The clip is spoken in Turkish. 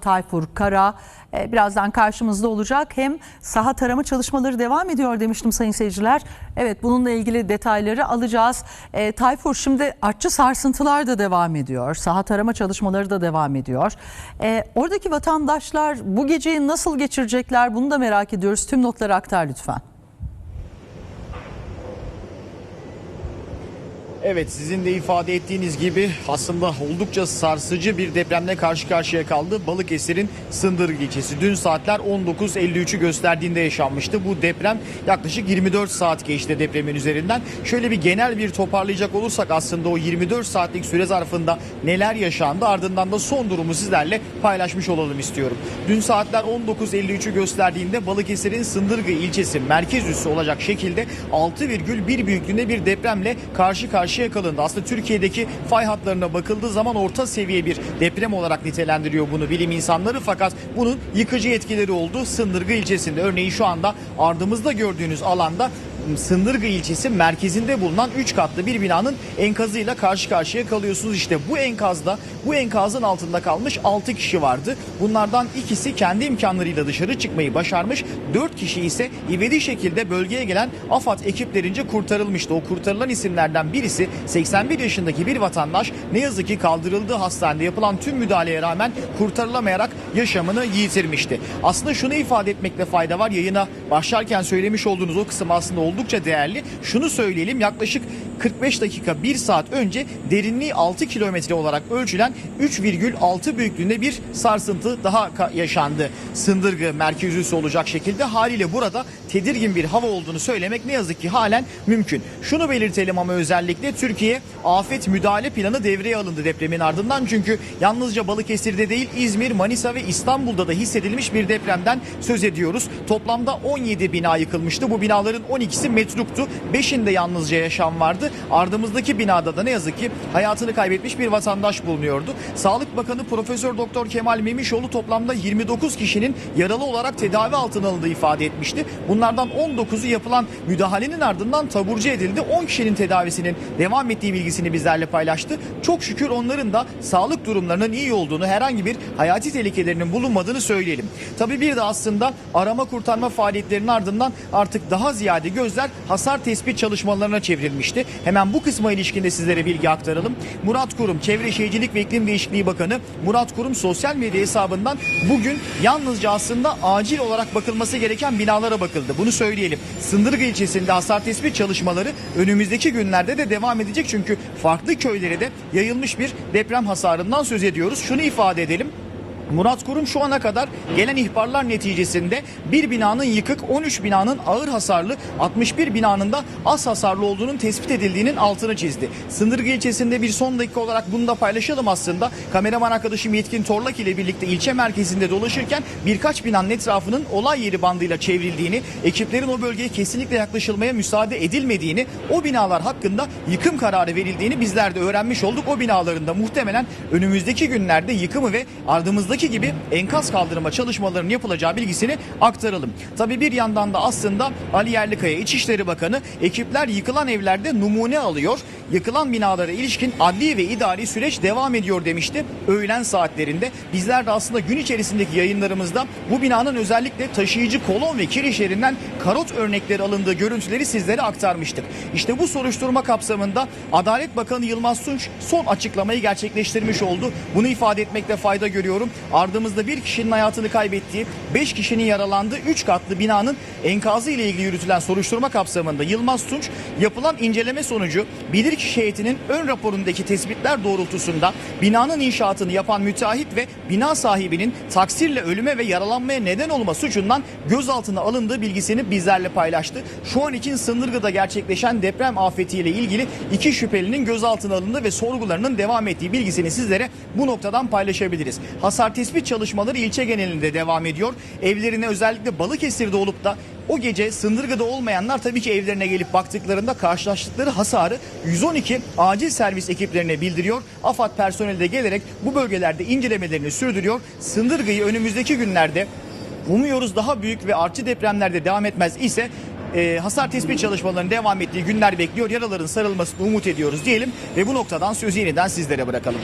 Tayfur Kara e, birazdan karşımızda olacak. Hem saha tarama çalışmaları devam ediyor demiştim sayın seyirciler. Evet bununla ilgili detayları alacağız. E, Tayfur şimdi artçı sarsıntılar da devam ediyor. Saha tarama çalışmaları da devam ediyor. E, oradaki vatandaşlar bu geceyi nasıl geçirecekler bunu da merak ediyoruz. Tüm notları aktar lütfen. Evet sizin de ifade ettiğiniz gibi aslında oldukça sarsıcı bir depremle karşı karşıya kaldı. Balıkesir'in Sındırgı ilçesi. Dün saatler 19.53'ü gösterdiğinde yaşanmıştı. Bu deprem yaklaşık 24 saat geçti depremin üzerinden. Şöyle bir genel bir toparlayacak olursak aslında o 24 saatlik süre zarfında neler yaşandı ardından da son durumu sizlerle paylaşmış olalım istiyorum. Dün saatler 19.53'ü gösterdiğinde Balıkesir'in Sındırgı ilçesi merkez üssü olacak şekilde 6,1 büyüklüğünde bir depremle karşı karşıya kalındı. Aslında Türkiye'deki fay hatlarına bakıldığı zaman orta seviye bir deprem olarak nitelendiriyor bunu bilim insanları fakat bunun yıkıcı etkileri oldu Sındırgı ilçesinde. Örneğin şu anda ardımızda gördüğünüz alanda Sındırgı ilçesi merkezinde bulunan 3 katlı bir binanın enkazıyla karşı karşıya kalıyorsunuz. İşte bu enkazda bu enkazın altında kalmış 6 kişi vardı. Bunlardan ikisi kendi imkanlarıyla dışarı çıkmayı başarmış. 4 kişi ise ivedi şekilde bölgeye gelen AFAD ekiplerince kurtarılmıştı. O kurtarılan isimlerden birisi 81 yaşındaki bir vatandaş ne yazık ki kaldırıldığı hastanede yapılan tüm müdahaleye rağmen kurtarılamayarak yaşamını yitirmişti. Aslında şunu ifade etmekte fayda var. Yayına başlarken söylemiş olduğunuz o kısım aslında oldukça değerli. Şunu söyleyelim yaklaşık 45 dakika 1 saat önce derinliği 6 kilometre olarak ölçülen 3,6 büyüklüğünde bir sarsıntı daha yaşandı. Sındırgı merkez üssü olacak şekilde haliyle burada tedirgin bir hava olduğunu söylemek ne yazık ki halen mümkün. Şunu belirtelim ama özellikle Türkiye afet müdahale planı devreye alındı depremin ardından. Çünkü yalnızca Balıkesir'de değil İzmir, Manisa ve İstanbul'da da hissedilmiş bir depremden söz ediyoruz. Toplamda 17 bina yıkılmıştı. Bu binaların 12'si metruktu. 5'inde yalnızca yaşam vardı. Ardımızdaki binada da ne yazık ki hayatını kaybetmiş bir vatandaş bulunuyordu. Sağlık Bakanı Profesör Doktor Kemal Memişoğlu toplamda 29 kişinin yaralı olarak tedavi altına alındığı ifade etmişti. Bunlardan 19'u yapılan müdahalenin ardından taburcu edildi. 10 kişinin tedavisinin devam ettiği bilgisini bizlerle paylaştı. Çok şükür onların da sağlık durumlarının iyi olduğunu, herhangi bir hayati tehlikelerinin bulunmadığını söyleyelim. Tabii bir de aslında arama kurtarma faaliyetlerinin ardından artık daha ziyade gözler hasar tespit çalışmalarına çevrilmişti. Hemen bu kısma ilişkin de sizlere bilgi aktaralım. Murat Kurum, Çevre Şehircilik ve İklim Değişikliği Bakanı Murat Kurum sosyal medya hesabından bugün yalnızca aslında acil olarak bakılması gereken binalara bakıldı. Bunu söyleyelim. Sındırgı ilçesinde hasar tespit çalışmaları önümüzdeki günlerde de devam edecek. Çünkü farklı köylere de yayılmış bir deprem hasarından söz ediyoruz. Şunu ifade edelim. Murat Kurum şu ana kadar gelen ihbarlar neticesinde bir binanın yıkık, 13 binanın ağır hasarlı, 61 binanın da az hasarlı olduğunun tespit edildiğinin altını çizdi. Sındırgı ilçesinde bir son dakika olarak bunu da paylaşalım aslında. Kameraman arkadaşım Yetkin Torlak ile birlikte ilçe merkezinde dolaşırken birkaç binanın etrafının olay yeri bandıyla çevrildiğini, ekiplerin o bölgeye kesinlikle yaklaşılmaya müsaade edilmediğini, o binalar hakkında yıkım kararı verildiğini bizler de öğrenmiş olduk. O binaların da muhtemelen önümüzdeki günlerde yıkımı ve ardımızdaki gibi enkaz kaldırma çalışmalarının yapılacağı bilgisini aktaralım. Tabi bir yandan da aslında Ali Yerlikaya İçişleri Bakanı ekipler yıkılan evlerde numune alıyor. Yıkılan binalara ilişkin adli ve idari süreç devam ediyor demişti öğlen saatlerinde. Bizler de aslında gün içerisindeki yayınlarımızda bu binanın özellikle taşıyıcı kolon ve kirişlerinden karot örnekleri alındığı görüntüleri sizlere aktarmıştık. İşte bu soruşturma kapsamında Adalet Bakanı Yılmaz Tunç son açıklamayı gerçekleştirmiş oldu. Bunu ifade etmekte fayda görüyorum. Ardımızda bir kişinin hayatını kaybettiği, 5 kişinin yaralandığı 3 katlı binanın enkazı ile ilgili yürütülen soruşturma kapsamında Yılmaz Tunç yapılan inceleme sonucu bilirkişi heyetinin ön raporundaki tespitler doğrultusunda binanın inşaatını yapan müteahhit ve bina sahibinin taksirle ölüme ve yaralanmaya neden olma suçundan gözaltına alındığı bilgisini bizlerle paylaştı. Şu an için Sındırgı'da gerçekleşen deprem afetiyle ilgili iki şüphelinin gözaltına alındığı ve sorgularının devam ettiği bilgisini sizlere bu noktadan paylaşabiliriz. Hasar tespit çalışmaları ilçe genelinde devam ediyor. Evlerine özellikle Balıkesir'de olup da o gece Sındırgı'da olmayanlar tabii ki evlerine gelip baktıklarında karşılaştıkları hasarı 112 acil servis ekiplerine bildiriyor. AFAD personeli de gelerek bu bölgelerde incelemelerini sürdürüyor. Sındırgı'yı önümüzdeki günlerde umuyoruz daha büyük ve artçı depremlerde devam etmez ise e, hasar tespit çalışmalarının devam ettiği günler bekliyor. Yaraların sarılmasını umut ediyoruz diyelim ve bu noktadan sözü yeniden sizlere bırakalım.